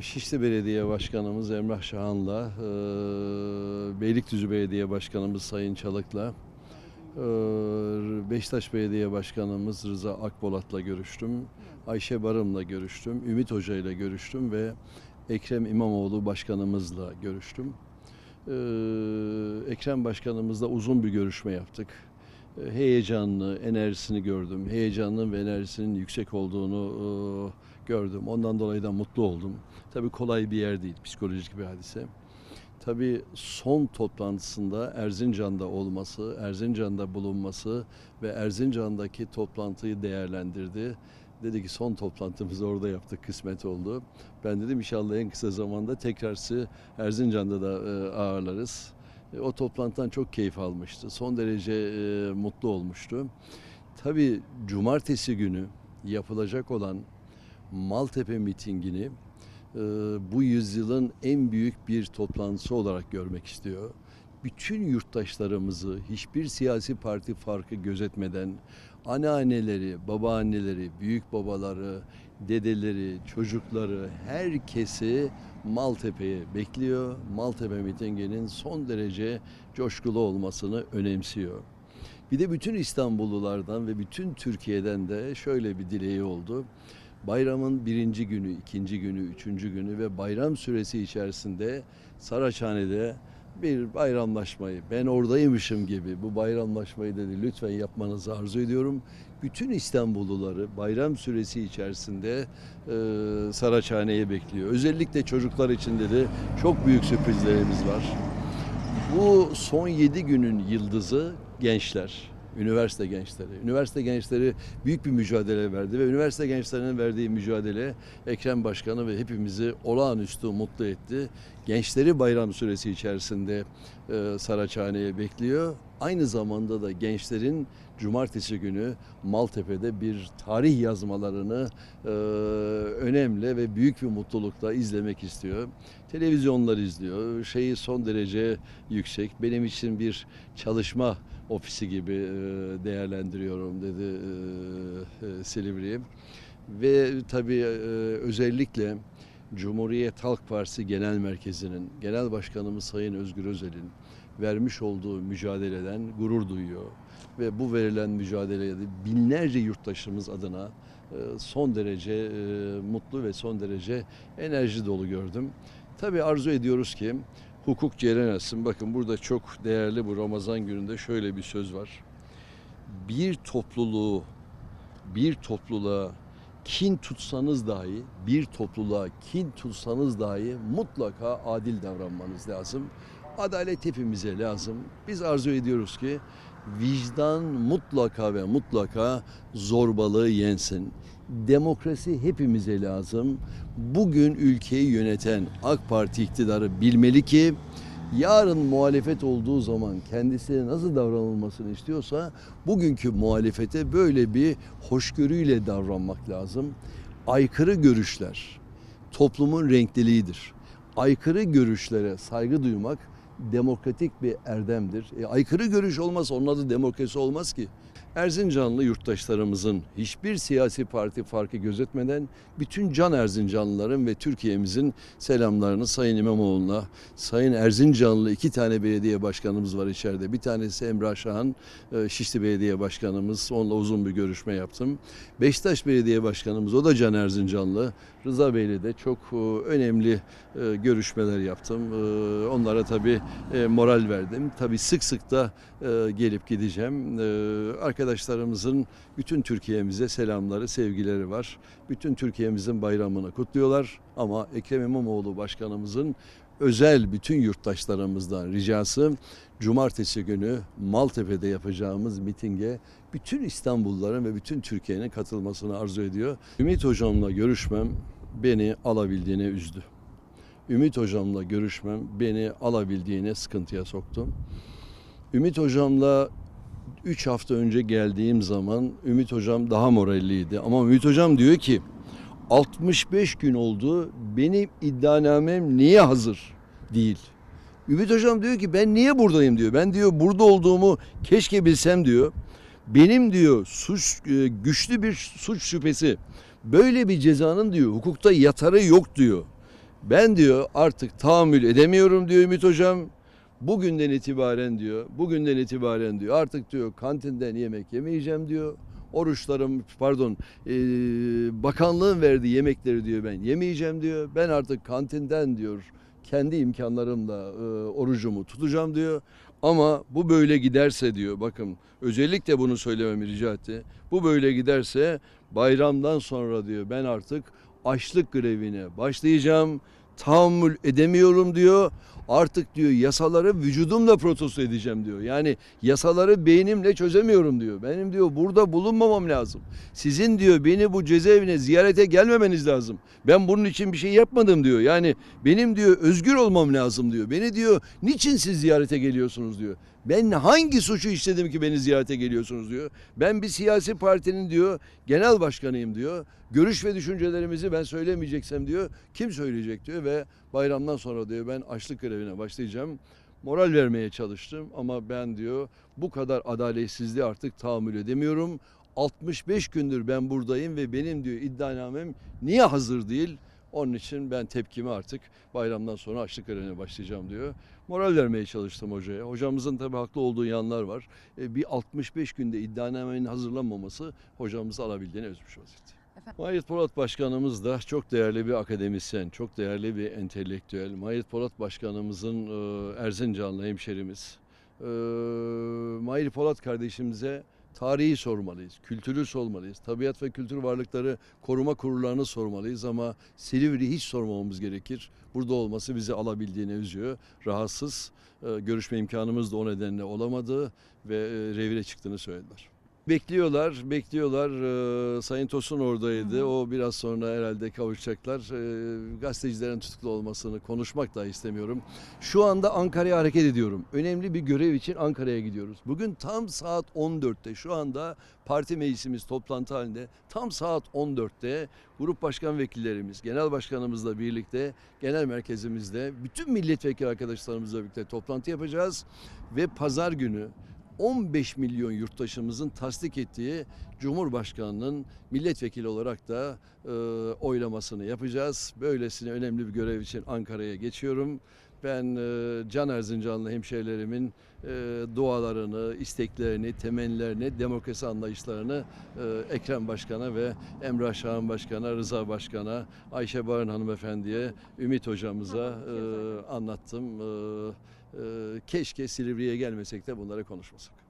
Şişli Belediye Başkanımız Emrah Şahan'la, e, Beylikdüzü Belediye Başkanımız Sayın Çalık'la, e, Beşiktaş Belediye Başkanımız Rıza Akbolat'la görüştüm. Ayşe Barım'la görüştüm. Ümit Hoca ile görüştüm ve Ekrem İmamoğlu Başkanımızla görüştüm. Ee, Ekrem Başkanımızla uzun bir görüşme yaptık. Heyecanlı, enerjisini gördüm. Heyecanlı ve enerjisinin yüksek olduğunu e, gördüm. Ondan dolayı da mutlu oldum. Tabii kolay bir yer değil, psikolojik bir hadise. Tabii son toplantısında Erzincan'da olması, Erzincan'da bulunması ve Erzincan'daki toplantıyı değerlendirdi. Dedi ki son toplantımızı orada yaptık, kısmet oldu. Ben dedim inşallah en kısa zamanda tekrar sizi Erzincan'da da e, ağırlarız. E, O toplantıdan çok keyif almıştı. Son derece e, mutlu olmuştu. Tabii cumartesi günü yapılacak olan Maltepe mitingini e, bu yüzyılın en büyük bir toplantısı olarak görmek istiyor. Bütün yurttaşlarımızı hiçbir siyasi parti farkı gözetmeden anneanneleri, babaanneleri, büyük babaları, dedeleri, çocukları herkesi Maltepe'ye bekliyor. Maltepe mitinginin son derece coşkulu olmasını önemsiyor. Bir de bütün İstanbullulardan ve bütün Türkiye'den de şöyle bir dileği oldu. Bayramın birinci günü, ikinci günü, üçüncü günü ve bayram süresi içerisinde Saraçhane'de bir bayramlaşmayı, ben oradaymışım gibi bu bayramlaşmayı dedi lütfen yapmanızı arzu ediyorum. Bütün İstanbulluları bayram süresi içerisinde e, Saraçhane'ye bekliyor. Özellikle çocuklar için dedi çok büyük sürprizlerimiz var. Bu son 7 günün yıldızı gençler, üniversite gençleri. Üniversite gençleri büyük bir mücadele verdi ve üniversite gençlerinin verdiği mücadele Ekrem Başkanı ve hepimizi olağanüstü mutlu etti. Gençleri bayram süresi içerisinde e, Saraçhane'ye bekliyor. Aynı zamanda da gençlerin cumartesi günü Maltepe'de bir tarih yazmalarını e, önemli ve büyük bir mutlulukla izlemek istiyor. Televizyonlar izliyor. Şeyi son derece yüksek. Benim için bir çalışma ofisi gibi e, değerlendiriyorum dedi e, e, Silivri'yi. Ve tabii özellikle Cumhuriyet Halk Partisi Genel Merkezi'nin, Genel Başkanımız Sayın Özgür Özel'in vermiş olduğu mücadeleden gurur duyuyor. Ve bu verilen mücadelede binlerce yurttaşımız adına son derece mutlu ve son derece enerji dolu gördüm. Tabii arzu ediyoruz ki hukuk cereyan etsin. Bakın burada çok değerli bu Ramazan gününde şöyle bir söz var. Bir topluluğu, bir topluluğa kin tutsanız dahi, bir topluluğa kin tutsanız dahi mutlaka adil davranmanız lazım. Adalet hepimize lazım. Biz arzu ediyoruz ki vicdan mutlaka ve mutlaka zorbalığı yensin. Demokrasi hepimize lazım. Bugün ülkeyi yöneten AK Parti iktidarı bilmeli ki yarın muhalefet olduğu zaman kendisine nasıl davranılmasını istiyorsa bugünkü muhalefete böyle bir hoşgörüyle davranmak lazım. Aykırı görüşler toplumun renkliliğidir. Aykırı görüşlere saygı duymak demokratik bir erdemdir. E, aykırı görüş olmaz, onun adı demokrasi olmaz ki. Erzincanlı yurttaşlarımızın hiçbir siyasi parti farkı gözetmeden bütün can Erzincanlıların ve Türkiye'mizin selamlarını Sayın İmamoğlu'na, Sayın Erzincanlı iki tane belediye başkanımız var içeride. Bir tanesi Emrah Şahan, e, Şişli Belediye Başkanımız. Onunla uzun bir görüşme yaptım. Beşiktaş Belediye Başkanımız, o da Can Erzincanlı. Rıza Bey'le de çok e, önemli e, görüşmeler yaptım. Onlara tabii moral verdim. Tabii sık sık da gelip gideceğim. E, Arkadaşlarımızın bütün Türkiye'mize selamları, sevgileri var. Bütün Türkiye'mizin bayramını kutluyorlar. Ama Ekrem İmamoğlu Başkanımızın özel bütün yurttaşlarımızdan ricası cumartesi günü Maltepe'de yapacağımız mitinge bütün İstanbulluların ve bütün Türkiye'nin katılmasını arzu ediyor. Ümit Hocam'la görüşmem beni alabildiğine üzdü. Ümit Hocam'la görüşmem beni alabildiğine sıkıntıya soktu. Ümit Hocam'la 3 hafta önce geldiğim zaman Ümit Hocam daha moralliydi. Ama Ümit Hocam diyor ki 65 gün oldu benim iddianamem niye hazır değil. Ümit Hocam diyor ki ben niye buradayım diyor. Ben diyor burada olduğumu keşke bilsem diyor. Benim diyor suç e, güçlü bir suç şüphesi. Böyle bir cezanın diyor hukukta yatarı yok diyor. Ben diyor artık tahammül edemiyorum diyor Ümit Hocam. Bugünden itibaren diyor, bugünden itibaren diyor artık diyor kantinden yemek yemeyeceğim diyor. Oruçlarım pardon eee, bakanlığın verdiği yemekleri diyor ben yemeyeceğim diyor. Ben artık kantinden diyor kendi imkanlarımla eee, orucumu tutacağım diyor. Ama bu böyle giderse diyor bakın özellikle bunu söylememi rica etti. Bu böyle giderse bayramdan sonra diyor ben artık açlık grevine başlayacağım. Tahammül edemiyorum diyor. Artık diyor yasaları vücudumla protesto edeceğim diyor. Yani yasaları beynimle çözemiyorum diyor. Benim diyor burada bulunmamam lazım. Sizin diyor beni bu cezaevine ziyarete gelmemeniz lazım. Ben bunun için bir şey yapmadım diyor. Yani benim diyor özgür olmam lazım diyor. Beni diyor niçin siz ziyarete geliyorsunuz diyor. Ben hangi suçu işledim ki beni ziyarete geliyorsunuz diyor. Ben bir siyasi partinin diyor genel başkanıyım diyor. Görüş ve düşüncelerimizi ben söylemeyeceksem diyor kim söyleyecek diyor ve bayramdan sonra diyor ben açlık grevine başlayacağım. Moral vermeye çalıştım ama ben diyor bu kadar adaletsizliği artık tahammül edemiyorum. 65 gündür ben buradayım ve benim diyor iddianamem niye hazır değil? Onun için ben tepkimi artık bayramdan sonra açlık grevine başlayacağım diyor. Moral vermeye çalıştım hocaya. Hocamızın tabii haklı olduğu yanlar var. E, bir 65 günde iddianamenin hazırlanmaması hocamızı alabildiğini özmüş vaziyette. Mahir Polat Başkanımız da çok değerli bir akademisyen, çok değerli bir entelektüel. Mahir Polat Başkanımızın e, Erzincanlı hemşerimiz. E, Mahir Polat kardeşimize tarihi sormalıyız, kültürü sormalıyız, tabiat ve kültür varlıkları koruma kurullarını sormalıyız ama Silivri hiç sormamamız gerekir. Burada olması bizi alabildiğine üzüyor, rahatsız. E, görüşme imkanımız da o nedenle olamadı ve e, revire çıktığını söylediler. Bekliyorlar, bekliyorlar. Ee, Sayın Tosun oradaydı. O biraz sonra herhalde kavuşacaklar. Ee, gazetecilerin tutuklu olmasını konuşmak da istemiyorum. Şu anda Ankara'ya hareket ediyorum. Önemli bir görev için Ankara'ya gidiyoruz. Bugün tam saat 14'te şu anda parti meclisimiz toplantı halinde tam saat 14'te grup başkan vekillerimiz, genel başkanımızla birlikte genel merkezimizde bütün milletvekili arkadaşlarımızla birlikte toplantı yapacağız ve pazar günü 15 milyon yurttaşımızın tasdik ettiği Cumhurbaşkanı'nın milletvekili olarak da e, oylamasını yapacağız. Böylesine önemli bir görev için Ankara'ya geçiyorum. Ben e, Can Erzincanlı hemşehrilerimin e, dualarını, isteklerini, temennilerini, demokrasi anlayışlarını e, Ekrem Başkan'a ve Emrah Şahan Başkan'a, Rıza Başkan'a, Ayşe Barın Hanımefendi'ye, Ümit Hocamıza e, anlattım. E, keşke Silivri'ye gelmesek de bunları konuşmasak.